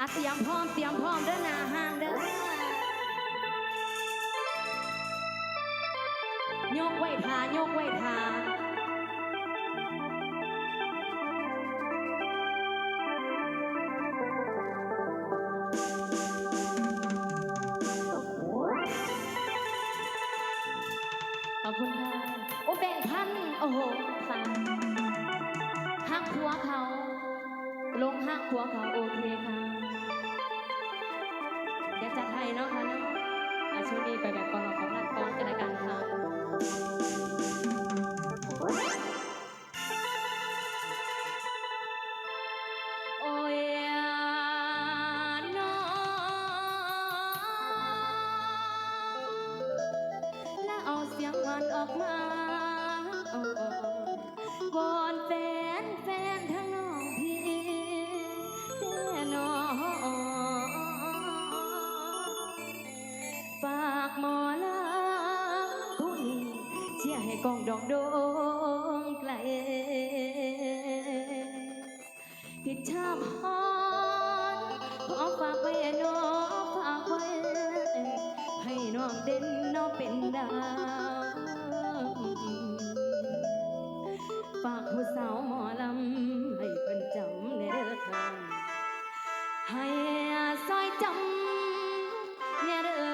อะเตรียมพร้อมเตรียมพร้อมเด้อนาหางเด้อยกไว้ทายกไว้ทาขอบคุณค่ะโอ้แบ่งพันโอ้โหค่ะหักหัวเขา ลงหักหัวเขาโอเคค่ะ เดี๋ยวจัดให้เนาะค่ะเนาะอาช่วงนี้ไปแบบกอนออกกำลังกองกันละกันค่ะโอ้ยน้องแล้วเอาเสียงหวานออกมา กองดอกโดงไกลพิชาพรขอฝากไว้น้องฝากไว้ให้น้องเด่นน้องเป็นดาวฝากผู้สาวหมอลำให้เป็นจำในเด้อทางให้ซอยจำเนื้อ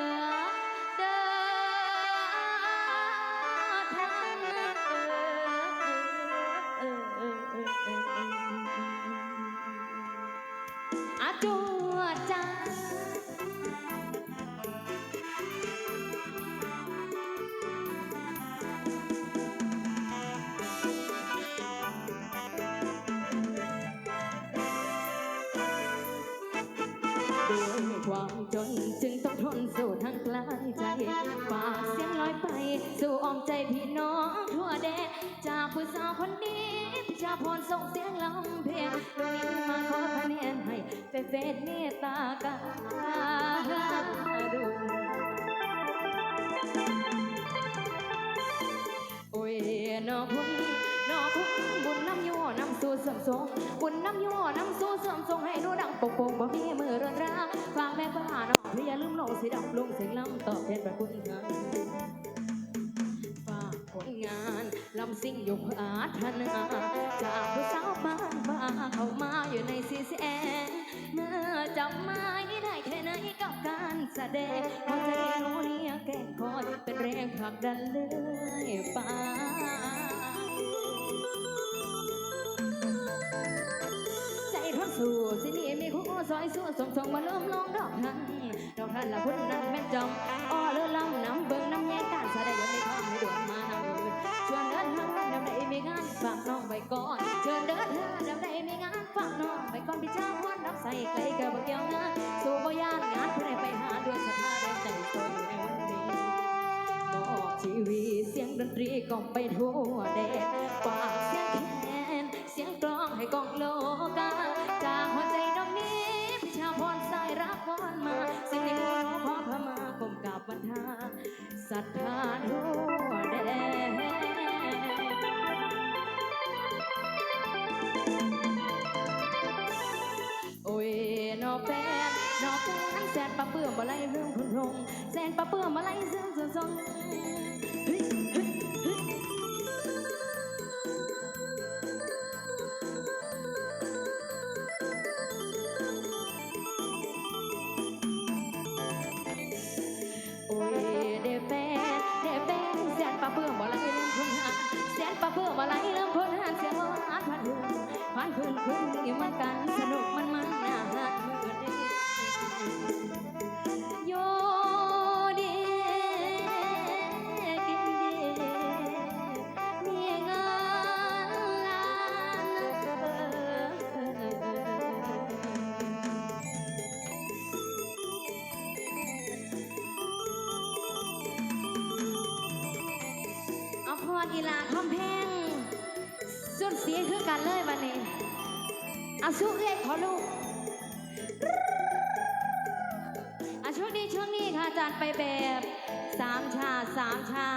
ด้วยความจนจึงต้องทนสู้ทั้งกลางใจฝากเสียงลอยไป สู่อ้อมใจพี่น้องทั่วแดนจากผู้สาวคนนี้พิชาพรส่งเสียงลำเพลงวันนี้มาขอคะแนนให้เฟเฟตเมตตากัน มทรงบุญน้ำยั่วนำสู่เสริมทรงให้หนูดังป่งโป่งบ่มีมือเรือนร่างฝากแม่บ้านน้องพี่อย่าลืมลงสีดำลงเสียงลำตอบแทนพระคุณงานฝากผลงานลำสิ่งยกอาถนาจากผู้สาวบ้านบ้าเข้ามาอยู่ในสีซีแสงเมื่อจำไม่ได้แค่ไหนกับการแสดงหัวใจหนูเนี่ยแก่คอยเป็นแรงผลักดันเลยไป อยสู้ส่งส่งมาเริ่มลองดอกทันดอกทันละพุ่นนั้นแม่นจอมอ้อเลือลำน้ำเบิ่งน้ำแย่การแสดงยังไม่ข้ามให้ดวนมาน้ำอื่นชวนเดินทางดำใดมีงานฝากน้องไว้ก่อนเชิญเดินทางดำใดมีงานฝากน้องไว้ก่อนพี่เจ้าวันรับใส่ไกลกับบ่เกี่ยวงานสู่บ่ยานงานเพื่อได้ไปหาด้วยศรัทธาแรงใจตนในวันนี้มอบชีวิตเสียงดนตรีกล่อมไปทั่วแดนฝากเสียงแคนเสียงกลองให้กองโลกา ศรัทธาทั่วแดนโอ้ยนอแฟนนอแฟนแสนปะเปื้อมาไล่เรื่องคนรงแสนปะเปื้อมาไล่เรื่องเสื่อม อนอีลาคำแพงสุดเสียคือกันเลยวันนี้อาชุกเอ้ยขอลูกอาช่วงนี้ช่วงนี้ค่ะจัดไปแบบสามชาสามชา